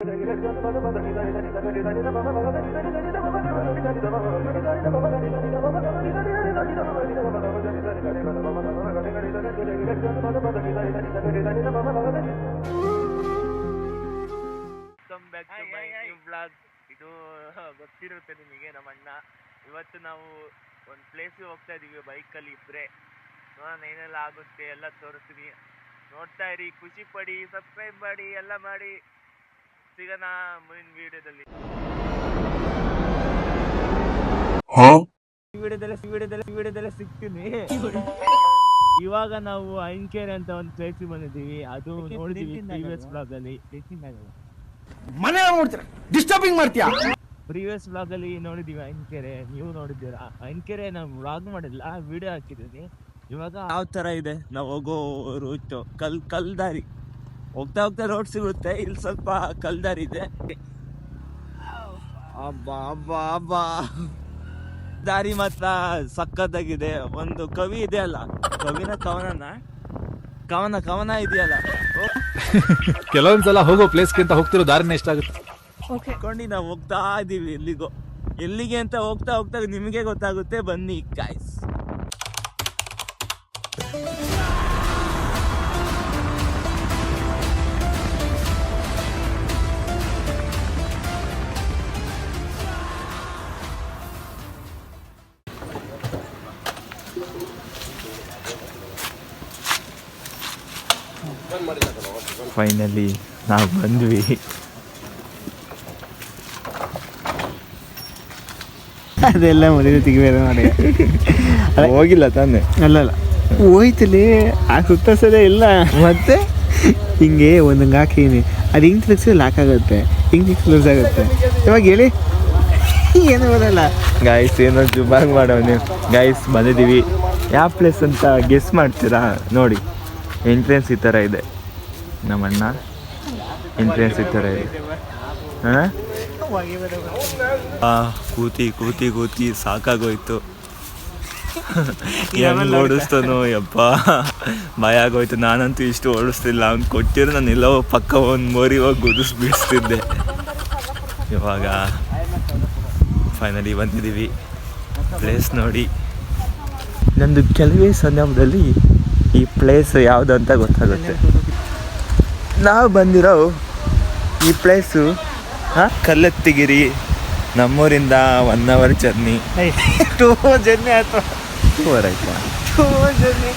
ಇದು ಗೊತ್ತಿರುತ್ತೆ ನಿಮಗೆ ನಮ್ಮ ಅಣ್ಣ ಇವತ್ತು ನಾವು ಒಂದು ಪ್ಲೇಸಿಗೆ ಹೋಗ್ತಾ ಇದೀವಿ ಬೈಕಲ್ಲಿ ಇಬ್ಬರೇ ನೋಡೋಣ ಏನೆಲ್ಲ ಆಗುತ್ತೆ, ಎಲ್ಲ ತೋರಿಸ್ತೀನಿ. ನೋಡ್ತಾ ಇರಿ, ಖುಷಿ ಪಡಿ ಸಬ್ಸ್ಕ್ರೈಬ್ ಮಾಡಿ, ಎಲ್ಲ ಮಾಡಿ. ಸಿಗೋಣ ಮುಂದಿನ ವಿಡಿಯೋದಲ್ಲಿ. ಈ ವಿಡಿಯೋದಲ್ಲೇ ವಿಡಿಯೋದಲ್ಲೇ ಸಿಗ್ತೀನಿ. ಇವಾಗ ನಾವು ಐನ್ಕೆರೆ ಅಂತ ಒಂದು ಪ್ಲೇಸಿಗೆ ಬಂದಿದ್ದೀವಿ. ಅದು ನೋಡಿದೀವಿ ಪ್ರೀವಿಯಸ್ ಬ್ಲಾಗ್ ಅಲ್ಲಿ ಮನೆ ನೋಡ್ತೀರ? ಡಿಸ್ಟರ್ಬಿಂಗ್ ಮಾಡ್ತೀಯಾ? ಪ್ರೀವಿಯಸ್ ಬ್ಲಾಗ್ ಅಲ್ಲಿ ನೋಡಿದೀವಿ ಐನ್ಕೆರೆ. ನೀವು ನೋಡಿದ್ದೀರಾ? ಐನ್ಕೆರೆ ನಾವು ಬ್ಲಾಗ್ ಮಾಡಿಲ್ಲ ವಿಡಿಯೋ ಹಾಕಿದೀನಿ ಇವಾಗ ಯಾವ ತರ ಇದೆ? ನಾವು ಹೋಗೋ ರೂಟ್ ಕಲ್ ಕಲ್ ದಾರಿ ಹೋಗ್ತಾ ಹೋಗ್ತಾ ರೋಡ್ ಸಿಗುತ್ತೆ ಇಲ್ಲಿ ಸ್ವಲ್ಪ ಕಲ್ದಾರಿದೆ ಅಬ್ಬಾ ಅಬ್ಬಾ ಅಬ್ಬಾ. ದಾರಿ ಮಾತ್ರ ಸಕ್ಕತ್ತಾಗಿದೆ ಒಂದು ಕವಿ ಇದೆ ಅಲ್ಲ ಕವಿನ ಕವನನ? ಕವನ ಕವನ ಇದೆಯಲ್ಲ. ಓ, ಕೆಲವೊಂದ್ಸಲ ಹೋಗೋ ಪ್ಲೇಸ್ಗಿಂತ ಹೋಗ್ತಿರೋ ದಾರಿನ ಇಷ್ಟ ಆಗುತ್ತೆ. ಹಾಕೊಂಡು ನಾವು ಹೋಗ್ತಾ ಇದೀವಿ ಎಲ್ಲಿಗೋ. ಎಲ್ಲಿಗೆ ಅಂತ ಹೋಗ್ತಾ ಹೋಗ್ತಾ ನಿಮಗೆ ಗೊತ್ತಾಗುತ್ತೆ. ಬನ್ನಿ ಗಾಯ್ಸ್ ಫೈನಲಿ ನಾವು ಬಂದ್ವಿ. ಅದೆಲ್ಲ ಮದುವೆ ತೆಗಿಬೇಡ ಮಾಡಿ ಹೋಗಿಲ್ಲ ತಾನೆ? ಅಲ್ಲ ಹೋಯ್ತಲಿ ಆ ಸುತ್ತಸದೇ ಇಲ್ಲ. ಮತ್ತೆ? ಹಿಂಗೆ ಒಂದಂಗೆ ಹಾಕಿನಿ ಅದು ಹಿಂಗೆ ತಿರ್ಗಿಸಿ ಲಾಕ್ ಆಗುತ್ತೆ ಹಿಂಗೆ ಲೂಸ್ ಆಗುತ್ತೆ. ಇವಾಗ ಹೇಳಿ. ಏನು ಬರಲ್ಲ. ಗಾಯ್ಸ್ ಏನೋ ಜುಬಾಗ್ ಮಾಡೋ ನೀವು. ಗಾಯ್ಸ್ ಬಂದಿದ್ದೀವಿ. ಯಾವ ಪ್ಲೇಸ್ ಅಂತ ಗೆಸ್ ಮಾಡ್ತೀರಾ? ನೋಡಿ. ಎಂಟ್ರೆನ್ಸ್ ಈ ಥರ ಇದೆ. ನಮ್ಮಣ್ಣ. ಎಂಟ್ರೆನ್ಸ್ ಈ ಥರ ಇದೆ. ಹಾಂ? ಆ ಕೂತಿ ಕೂತಿ ಕೂತಿ ಸಾಕಾಗೋಯ್ತು. ಹೆಂಗ್ ಓಡಿಸ್ತಾನೋ ಯಪ್ಪ. ಭಯ ಆಗೋಯ್ತು. ನಾನಂತೂ ಇಷ್ಟು ಓಡಿಸ್ತಿಲ್ಲ. ಅವ್ನು ಕೊಟ್ಟಿರೋ ನಾನು ಎಲ್ಲೋ ಪಕ್ಕ ಒಂದು ಮೋರಿ ಹೋಗಿ ಗುದಿಸ್ ಬಿಡಿಸ್ತಿದ್ದೆ ಇವಾಗ ಫೈನಲಿ ಬಂದಿದ್ದೀವಿ ಪ್ಲೇಸ್ ನೋಡಿ. ನಂದು ಕೆಲವೇ ಸಂದರ್ಭದಲ್ಲಿ ಈ ಪ್ಲೇಸ್ ಯಾವುದು ಅಂತ ಗೊತ್ತಾಗುತ್ತೆ. ನಾವು ಬಂದಿರೋ ಈ ಪ್ಲೇಸು ಹಾಂ? Kallathigiri ನಮ್ಮೂರಿಂದ one hour journey two journey ಆಯ್ತು. ಟೂ ಅವರ್ ಆಯ್ತು? ಟೂ ಜರ್ನಿ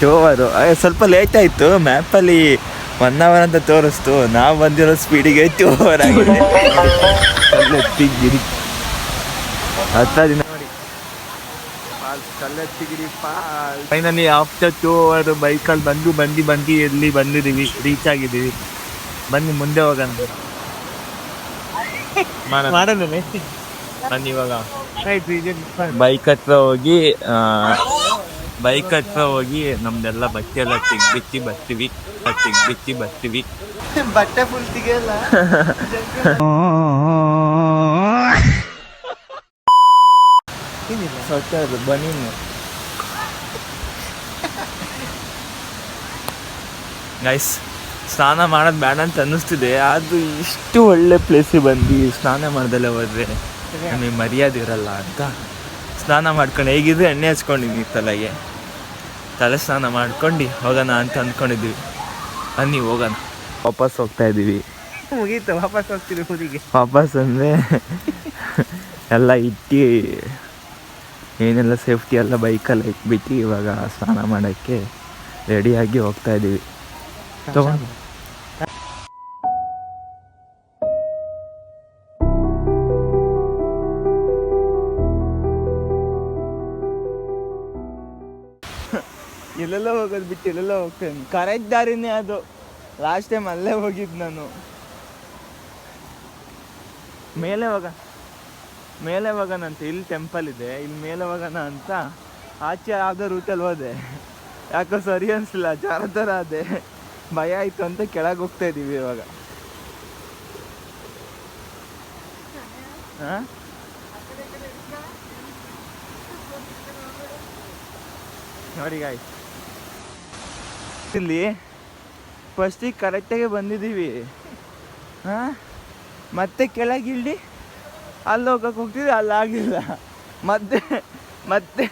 ಟೂ ಅವರು ಸ್ವಲ್ಪ ಲೇಟ್ ಆಯಿತು. ಮ್ಯಾಪಲ್ಲಿ ಒನ್ ಅವರ್ ಅಂತ ತೋರಿಸ್ತು. ನಾವು ಬಂದಿರೋ ಸ್ಪೀಡಿಗೆ ಟೂ ಅವರ್ ಆಗಿದೆ. ಕಲ್ಲತ್ತಿಗಿರಿ. ಹತ್ತ ದಿನ ಫೈನಲಿ ಆಫ್ಟರ್ ಟೂ ಅವರ್ ಬೈಕಲ್ಲಿ ಬಂದು ಬಂದು ಬಂದು ಎಲ್ಲಿ ಬಂದಿದ್ದೀವಿ? ರೀಚ್ ಆಗಿದ್ದೀವಿ. ಬನ್ನಿ ಮುಂದೆ ಹೋಗೋಣ. ಬನ್ನಿ ಇವಾಗ. ಬೈಕ್ ಹತ್ರ ಹೋಗಿ ಬೈಕ್ ಹತ್ರ ಹೋಗಿ ನಮ್ದೆಲ್ಲ ಬಟ್ಟೆ ಎಲ್ಲ ತೆಗ್ಬಿಚ್ಚಿ ಬರ್ತೀವಿ. ತೆಗ್ಬಿಚ್ಚಿ ಬರ್ತೀವಿ. ಬಟ್ಟೆ ಫುಲ್ ತೆಗಿಯಲ್ಲ? ಅದು ನೈಸ್ ಗೈಸ್ ಸ್ನಾನ ಮಾಡೋದು ಬೇಡ ಅಂತ ಅನ್ನಿಸ್ತಿದೆ. ಅದು ಇಷ್ಟು ಒಳ್ಳೆ ಪ್ಲೇಸಿಗೆ ಬಂದು ಸ್ನಾನ ಮಾಡ್ದಲ್ಲೇ ಹೋದ್ರೆ ನಮಗೆ ಮರ್ಯಾದೆ ಇರಲ್ಲ ಅಂತ. ಸ್ನಾನ ಮಾಡ್ಕೊಂಡು ಹೇಗಿದ್ರೆ ಎಣ್ಣೆ ಹಚ್ಕೊಂಡಿದ್ವಿ ತಲೆಗೆ. ತಲೆ ಸ್ನಾನ ಮಾಡ್ಕೊಂಡು ಹೋಗೋಣ ಅಂತ ಅಂದ್ಕೊಂಡಿದ್ವಿ. ಬನ್ನಿ ಹೋಗೋಣ. ವಾಪಸ್ ಹೋಗ್ತಾ ಇದ್ದೀವಿ. ಮುಗೀತು ವಾಪಸ್ ಹೋಗ್ತೀವಿ ಊರಿಗೆ. ವಾಪಸ್ ಅಂದರೆ ಎಲ್ಲ ಇಟ್ಟು ಏನೆಲ್ಲ ಸೇಫ್ಟಿ ಎಲ್ಲ ಬೈಕಲ್ಲಿ ಇಟ್ಬಿಟ್ಟು ಇವಾಗ ಸ್ನಾನ ಮಾಡೋಕ್ಕೆ ರೆಡಿಯಾಗಿ ಹೋಗ್ತಾ ಇದ್ದೀವಿ. ತಗೊಂಡು ಎಲ್ಲೆಲ್ಲ ಹೋಗೋದು ಬಿಟ್ಟು ಎಲ್ಲೆಲ್ಲ ಹೋಗ್ತೇನೆ. ಕರೆಕ್ಟ್ ದಾರಿನೇ ಅದು. ಲಾಸ್ಟ್ ಟೈಮ್ ಅಲ್ಲೇ ಹೋಗಿದ್ದು ನಾನು. ಮೇಲೆ ಹೋಗ. ಮೇಲೆ ಹೋಗೋಣ ಅಂತ ಇಲ್ಲಿ ಟೆಂಪಲ್ ಇದೆ, ಇಲ್ಲಿ ಮೇಲೆ ಹೋಗೋಣ ಅಂತ ಆಚೆ ಯಾವುದೋ ರೂಟಲ್ಲಿ ಹೋದೆ. ಯಾಕೋ ಸರಿ ಅನಿಸ್ಲಿಲ್ಲ ಜಾರ ಥರ ಅದೇ ಭಯ ಆಯಿತು ಅಂತ ಕೆಳಗೆ ಹೋಗ್ತಾ ಇದ್ದೀವಿ ಇವಾಗ. ಹಾಂ? ನೋಡಿ ಗಾಯ್ ಇಲ್ಲಿ ಫಸ್ಟಿಗೆ ಕರೆಕ್ಟಾಗಿ ಬಂದಿದ್ದೀವಿ. ಹಾಂ? ಮತ್ತೆ ಕೆಳಗಿಳ್ದು ಅಲ್ಲಿ ಹೋಗಕ್ಕೆ ಹೋಗ್ತಿದ್ವಿ ಅಲ್ಲಿ ಆಗಲಿಲ್ಲ ಮತ್ತೆ ಮತ್ತೆ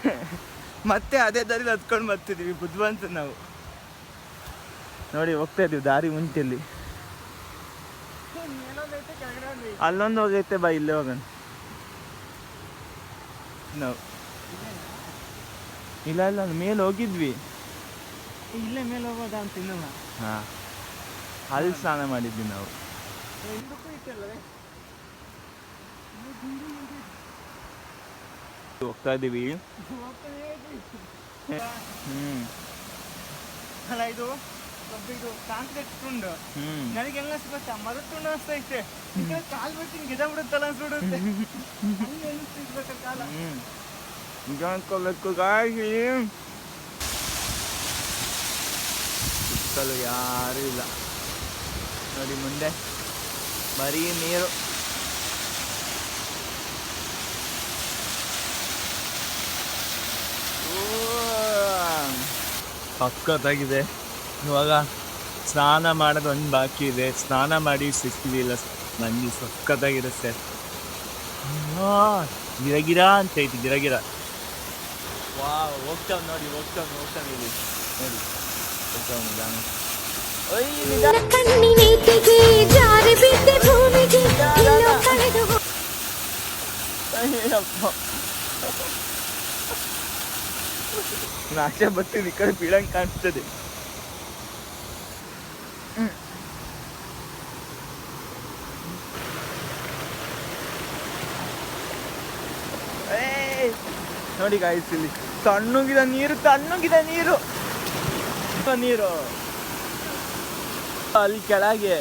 ಮತ್ತೆ ಅದೇ ದಾರಿ ಹತ್ಕೊಂಡು ಬರ್ತಿದ್ದೀವಿ ಬುದ್ಧಿವಂತ ನಾವು. ನೋಡಿ ಹೋಗ್ತಾ ಇದೀವಿ ದಾರಿ ಮುಂಚೆಯಲ್ಲಿ ಅಲ್ಲೊಂದು ಹೋಗೈತೆ ಬಾ ಇಲ್ಲೇ ಹೋಗೋಣ. ನಾವು. ಇಲ್ಲ ಇಲ್ಲ ಮೇಲೆ ಹೋಗಿದ್ವಿ. ಇಲ್ಲೇ ಮೇಲೆ ಹೋಗೋದಾ ಅಂತ ಹಾಂ. ಅಲ್ಲಿ ಸ್ನಾನ ಮಾಡಿದ್ವಿ ನಾವು. ಹೋಗ್ತಾ ಹ್ಮ್. ಅಲ್ಲ ಇದು ಇದು ಕಾಂಕ್ರೀಟ್ ತುಂಡು. ನನಗೆ ಹೆಂಗ ಗೊತ್ತಾ? ಮರದ ತುಂಡು ಅನಿಸ್ತೈತೆ ಕಾಲ್ ಬಿಟ್ಟು ಗಿಡ ಬಿಡುತ್ತಲ್ಲ ಅನ್ಸ್ಬಿಡುತ್ತೆ ಹಂಗೆ ಅನಿಸ್ತಿರ್ಬೇಕು ಕಾಲ? ಈಗ ಅನ್ಕೋಬೇಕು ಸುತ್ತಲೂ ಯಾರು ಇಲ್ಲ. ನೋಡಿ ಮುಂದೆ. ಬರೀ ನೀರು. ಸಖತ್ತಾಗಿದೆ ಇವಾಗ ಸ್ನಾನ ಮಾಡೋದು ಒಂದು ಬಾಕಿ ಇದೆ. ಸ್ನಾನ ಮಾಡಿ ಸಿಕ್ಕಿದಿಲ್ಲ ನಂಗೆ ಸರ್. ಗಿರಗಿರ ಅಂತ ಐತಿ ಗಿರಗಿರ. ವಾ ಹೋಗ್ತಾವ್ ನೋಡಿ ಹೋಗ್ತಾವ್ ಹೋಗ್ತಾವ್ ಇಲ್ಲಿ. ನೋಡಿ ಹೋಗ್ತಾವ್ ನಿಧಾನ. ಒಯ್ ನಿಧಾನ. ಕಣ್ಣಿನೇಟಿಗೆ ಜಾರಿ ಬಿದ್ದೆ ಭೂಮಿಗೆ ಎಲ್ಲೋ ಕಳೆದು ಹೋ- ಅಯ್ಯಪ್ಪ. ನಾಶ ಬರ್ತೀನಿ ಈ ಕಡೆ ಬೀಳಂಗ್ ಕಾಣಿಸ್ತದೆ! ನೋಡಿ ಗಾಯ್ಸ್ ಇಲ್ಲಿ ತಣ್ಣಗಿದ ನೀರು ತಣ್ಣಗಿದ ನೀರು. ನೀರು. ಅಲ್ಲಿ ಕೆಳಗೆ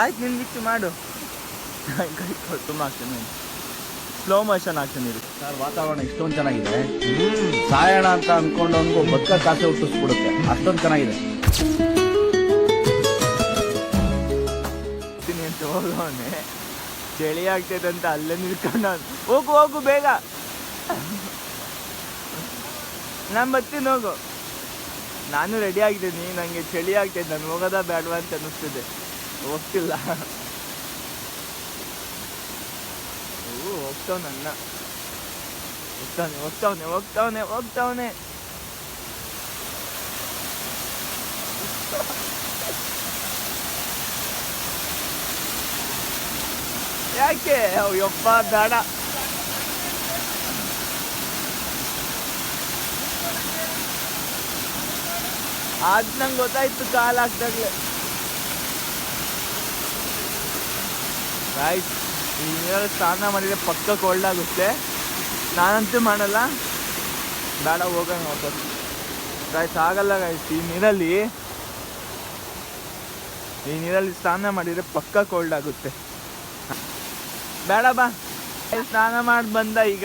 ಆಯ್ತು ನಿನ್ ಬಿಟ್ಟು ಮಾಡು. ತುಂಬ ಆಗ್ತೀನಿ ಸ್ಲೋ ಮೋಷನ್ ಆಗ್ತೀನಿ ಸರ್ ವಾತಾವರಣ ಇಷ್ಟೊಂದು ಚೆನ್ನಾಗಿದೆ. ಸಾಯೋಣ ಅಂತ ಅನ್ಕೊಂಡವನ್ಗೂ ಬದುಕ ಕಾಸೆ ಹುಟ್ಟಿಸ್ಬಿಡುತ್ತೆ. ಅಷ್ಟೊಂದು ಚೆನ್ನಾಗಿದೆ. ಅಂತ ಹೋಗೋನೆ ಚಳಿ ಆಗ್ತೈತೆ ಅಂತ ಅಲ್ಲೇ ನಿಲ್ಕೊಂಡು ಹೋಗು ಹೋಗು ಬೇಗ. ನಾನು ಬರ್ತೀನಿ ಹೋಗು. ನಾನು ರೆಡಿ ಆಗಿದ್ದೀನಿ. ನನಗೆ ಚಳಿ ಆಗ್ತೈತೆ. ನಾನು ಹೋಗೋದಾ ಬೇಡವಾ ಅಂತ ಅನ್ನಿಸ್ತಿದೆ. ಹೋಗ್ತಿಲ್ಲ. ಹೋಗ್ತಾವ್ ನನ್ನ ಹೋಗ್ತಾವನೆ ಹೋಗ್ತಾವನೆ ಹೋಗ್ತಾವನೆ ಹೋಗ್ತಾವನೆ ಯಾಕೆ ಅಯ್ಯಪ್ಪ ಬೇಡ ಅದ್ ನಂಗೆ ಗೊತ್ತಾಯ್ತು ಕಾಲ್ ಹಾಕ್ದಾಗ್ಲೆ ಗಾಯ್ಸ್ ಈ ನೀರಲ್ಲಿ ಸ್ನಾನ ಮಾಡಿದ್ರೆ ಪಕ್ಕ ಕೋಲ್ಡ್ ಆಗುತ್ತೆ. ನಾನಂತೂ ಮಾಡಲ್ಲ. ಬೇಡ ಹೋಗೋಣ ವಾಪಸ್. ಗಾಯ್ಸ್ ಆಗಲ್ಲ ಗಾಯ್ಸ್ ಈ ನೀರಲ್ಲಿ ಈ ನೀರಲ್ಲಿ ಸ್ನಾನ ಮಾಡಿದ್ರೆ ಪಕ್ಕ ಕೋಲ್ಡ್ ಆಗುತ್ತೆ. ಬೇಡ ಬಾ. ಸ್ನಾನ ಮಾಡಿ ಬಂದ ಈಗ.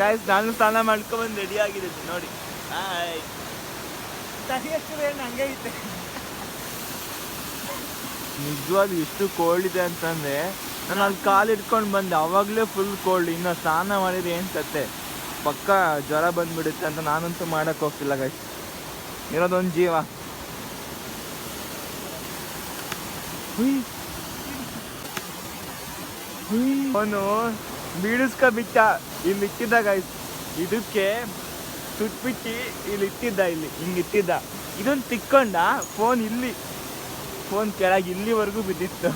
ಗಾಯ್ಸ್ ನಾನು ಸ್ನಾನ ಮಾಡ್ಕೊಂಡ್ಬಂದು ರೆಡಿ ಆಗಿದ್ದೀನಿ. ನೋಡಿ. ಹಾಯ್ ಹಂಗೆ ಐತೆ. ನಿಜವಾಗ್ಲೂ ಎಷ್ಟು ಕೋಲ್ಡ್ ಇದೆ ಅಂತಂದ್ರೆ ನಾನು ಅಲ್ಲಿ ಕಾಲು ಇಟ್ಕೊಂಡು ಬಂದೆ. ಆವಾಗಲೇ ಫುಲ್ ಕೋಲ್ಡ್ ಇನ್ನು ಸ್ನಾನ ಮಾಡಿದ್ರೆ ಏನು ಕತೆ? ಪಕ್ಕ ಜ್ವರ ಬಂದ್ಬಿಡುತ್ತೆ ಅಂತ ನಾನಂತೂ ಮಾಡಕ್ಕೆ ಹೋಗ್ತಿಲ್ಲ ಗೈಸ್ ಇರೋದೊಂದು ಜೀವ. ಹುಯ್. ಹುಯ್. ಅವನು ಬೀಳಿಸ್ಕ ಬಿಟ್ಟ. ಇಲ್ಲಿ ಇಟ್ಟಿದ್ದ ಗೈಸ್ ಇದಕ್ಕೆ ಸುಟ್ಬಿಟ್ಟು ಇಲ್ಲಿ ಇಟ್ಟಿದ್ದ, ಇಲ್ಲಿ ಹಿಂಗೆ ಇಟ್ಟಿದ್ದ. ಇದೊಂದು ತಿಕ್ಕೊಂಡ ಫೋನ್ ಇಲ್ಲಿ. ಫೋನ್ ಕೆಳಗೆ ಇಲ್ಲಿವರೆಗೂ ಬಿದ್ದಿತ್ತು.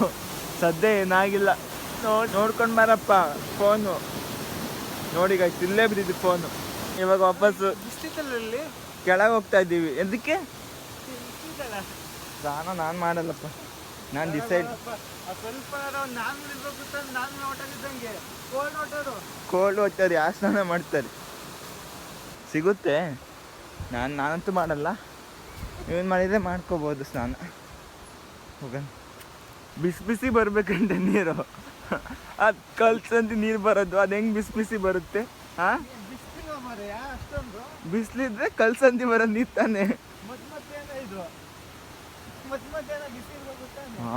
ಸದ್ಯ ಏನಾಗಿಲ್ಲ. ನೋಡಿ ನೋಡ್ಕೊಂಡು ಬಾರಪ್ಪ ಫೋನು. ನೋಡಿ ಗಾಯ್ಸ್ ಇಲ್ಲೇ ಬಿದ್ದಿದ್ದು ಫೋನು. ಇವಾಗ ವಾಪಸ್ಸು ಇಷ್ಟಿತ್ತಲ್ಲಿ ಕೆಳಗೆ ಹೋಗ್ತಾ ಇದ್ದೀವಿ. ಎದಕ್ಕೆ? ನಾನು ಸ್ನಾನ ನಾನು ಮಾಡಲ್ಲಪ್ಪ. ನಾನು ಡಿಸೈಡ್ ಸ್ವಲ್ಪ ಕೋಲ್ಡ್ ವಾಟರ್ ಯಾವ ಸ್ನಾನ ಮಾಡ್ತಾರೆ. ಸಿಗುತ್ತೆ. ನಾನು ನಾನಂತೂ ಮಾಡಲ್ಲ. ಏನು ಮಾಡಿದರೆ ಮಾಡ್ಕೋಬೋದು ಸ್ನಾನ. ಹೋಗೋಣ ಬಿಸಿ ಬಿಸಿ ಬರಬೇಕಂತೆ ನೀರು. ಅದು ಕಲ್ಸಂತ ನೀರು ಬರೋದು, ಅದು ಹೆಂಗೆ ಬಿಸಿ ಬಿಸಿ ಬರುತ್ತೆ? ಹಾಂ? ಬಿಸಿಲಿದ್ರೆ ಕಲ್ಸಂತಿ ಬರೋದು ನೀರು ತಾನೆ.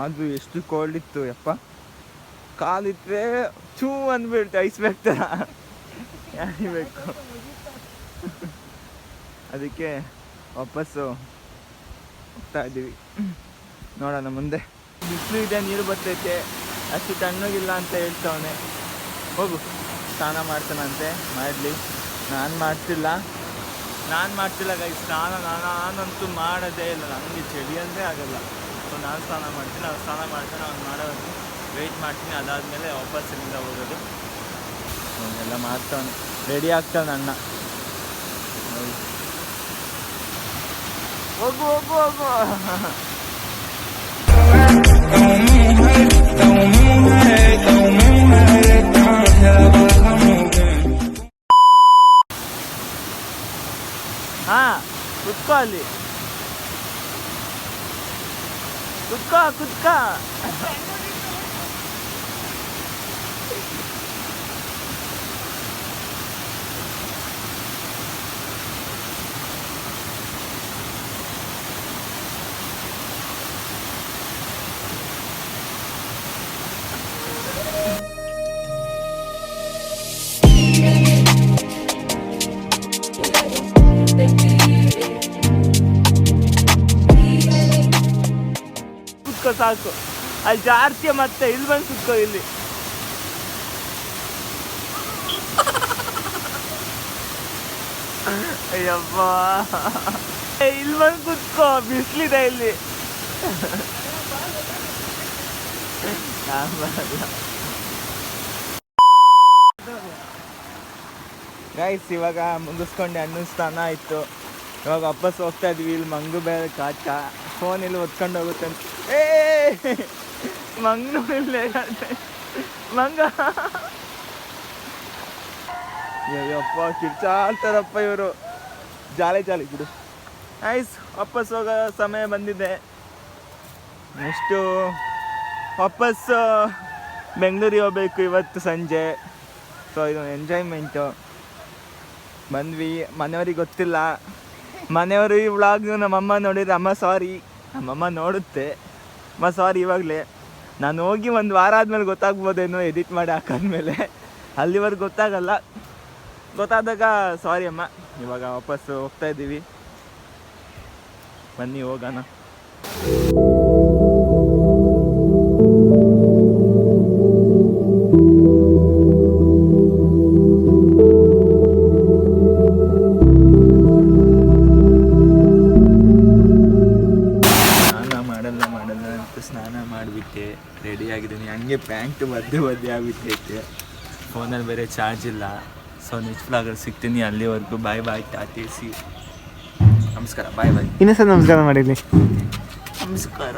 ಅದು ಎಷ್ಟು ಕೋಲ್ಡ್ ಇತ್ತು ಯಪ್ಪ. ಕಾಲಿಟ್ರೆ ಚೂ ಅಂದ್ಬಿಡ್ತು ಐಸ್ ಬ್ಯಾಗ್ ಥರ ಯಾರಿಗೆ ಬೇಕು ಅದಕ್ಕೆ ವಾಪಸ್ಸು ಹೋಗ್ತಾ ಇದ್ದೀವಿ. ನೋಡೋಣ ಮುಂದೆ. ಬಿಸಿಲು ಇದೆ, ನೀರು ಬರ್ತೈತೆ. ಅಷ್ಟು ತಣ್ಣಗಿಲ್ಲ ಅಂತ ಹೇಳ್ತವನೆ. ಹೋಗು, ಸ್ನಾನ ಮಾಡ್ತಾನಂತೆ, ಮಾಡಲಿ. ನಾನು ಮಾಡ್ತಿಲ್ಲ. ನಾನು ಮಾಡ್ತಿಲ್ಲ ಗೈ ಸ್ನಾನ, ನಾನು, ನಾನಂತೂ ಮಾಡೋದೇ ಇಲ್ಲ. ನನಗೆ ಚಳಿ ಅಂದರೆ ಆಗಲ್ಲ. ಸೊ ನಾನು ಸ್ನಾನ ಮಾಡ್ತೀನಿ. ಅವ್ನು ಸ್ನಾನ ಮಾಡ್ತಾನೆ, ಅವ್ನು ಮಾಡೋದು ವೆಯ್ಟ್ ಮಾಡ್ತೀನಿ. ಅದಾದಮೇಲೆ ವಾಪಸ್ ಇಲ್ಲಿಂದ ಹೋಗೋದು. ಅವನ್ನೆಲ್ಲ ಮಾಡ್ತಾನೆ ರೆಡಿ ಆಗ್ತಾನೆ ಅಣ್ಣ. ಹೋಗು ಹೋಗು ಹೋಗು. ಕುತ್ಕೋ ಅಲ್ಲಿ ಕುತ್ಕೋ ಕುತ್ಕೋ ಸಾಕು. ಅಲ್ಲಿ ಜಾಸ್ತಿ ಮತ್ತೆ ಇಲ್ಲಿ ಬಂದು ಸುತ್ತೋ ಇಲ್ಲಿ. ಅಯ್ಯಪ್ಪ ಇಲ್ಲಿ ಬಂದು ಕುತ್ಕೋ, ಬಿಸಿಲಿದೆ ಇಲ್ಲಿ. ಗೈಸ್ ಇವಾಗ ಮುಗಿಸ್ಕೊಂಡು, ಹಣ್ಣು ಸ್ನಾನ ಆಯಿತು. ಇವಾಗ ವಾಪಸ್ ಹೋಗ್ತಾ ಇದ್ವಿ, ಇಲ್ಲಿ ಮಂಗು ಬೇರೆ ಕಾಟ ಫೋನ್ ಇಲ್ಲಿ ಒತ್ಕೊಂಡು ಹೋಗುತ್ತೆ ಏ ಮಂಗನು ಇಲ್ಲೇ. ಮಂಗ. ಅಯ್ಯಪ್ಪ ಕಿರ್ಚಾಡ್ತಾರಪ್ಪ ಇವರು. ಜಾಲಿ ಜಾಲಿ ಬಿಡು. ನೈಸ್ ವಾಪಸ್ ಹೋಗೋ ಸಮಯ ಬಂದಿದೆ. ನೆಕ್ಸ್ಟು ವಾಪಸ್ ಬೆಂಗಳೂರಿಗೆ ಹೋಗ್ಬೇಕು ಇವತ್ತು ಸಂಜೆ. ಸೊ ಇದು ಎಂಜಾಯ್ಮೆಂಟು. ಬಂದ್ವಿ. ಮನೆಯವ್ರಿಗೆ ಗೊತ್ತಿಲ್ಲ. ಮನೆಯವರು ಈ ವ್ಲಾಗ್ ನಮ್ಮಮ್ಮ ನೋಡಿದ್ರೆ ಅಮ್ಮ ಸಾರಿ ನಮ್ಮಮ್ಮ ನೋಡುತ್ತೆ. ಅಮ್ಮ ಸಾರಿ ಇವಾಗಲೇ. ನಾನು ಹೋಗಿ ಒಂದು ವಾರ ಆದಮೇಲೆ ಗೊತ್ತಾಗ್ಬೋದೇನೋ ಎಡಿಟ್ ಮಾಡಿ ಹಾಕಾದ್ಮೇಲೆ. ಅಲ್ಲಿವರೆಗೆ ಗೊತ್ತಾಗಲ್ಲ. ಗೊತ್ತಾದಾಗ ಸಾರಿ ಅಮ್ಮ, ಇವಾಗ ವಾಪಸ್ಸು ಹೋಗ್ತಾ ಇದ್ದೀವಿ. ಬನ್ನಿ, ಹೋಗೋಣ. ಹಂಗೆ ಮಧ್ಯೆ ಮಧ್ಯೆ ಆಗಿಬಿಟ್ಟೈತೆ. ಫೋನಲ್ಲಿ ಬೇರೆ ಚಾರ್ಜ್ ಇಲ್ಲ. ಸೊ ನೆಕ್ಸ್ಟ್ ಫ್ಲಾಗಲ್ಲಿ ಸಿಗ್ತೀನಿ ಅಲ್ಲಿವರೆಗೂ. ಬಾಯ್ ಬಾಯ್ ಟಾಟಿಸಿ ನಮಸ್ಕಾರ ಬಾಯ್ ಬಾಯ್ ಇನ್ನೊಂದ್ಸಲ ನಮಸ್ಕಾರ ಮಾಡಿದ್ಲಿ ನಮಸ್ಕಾರ.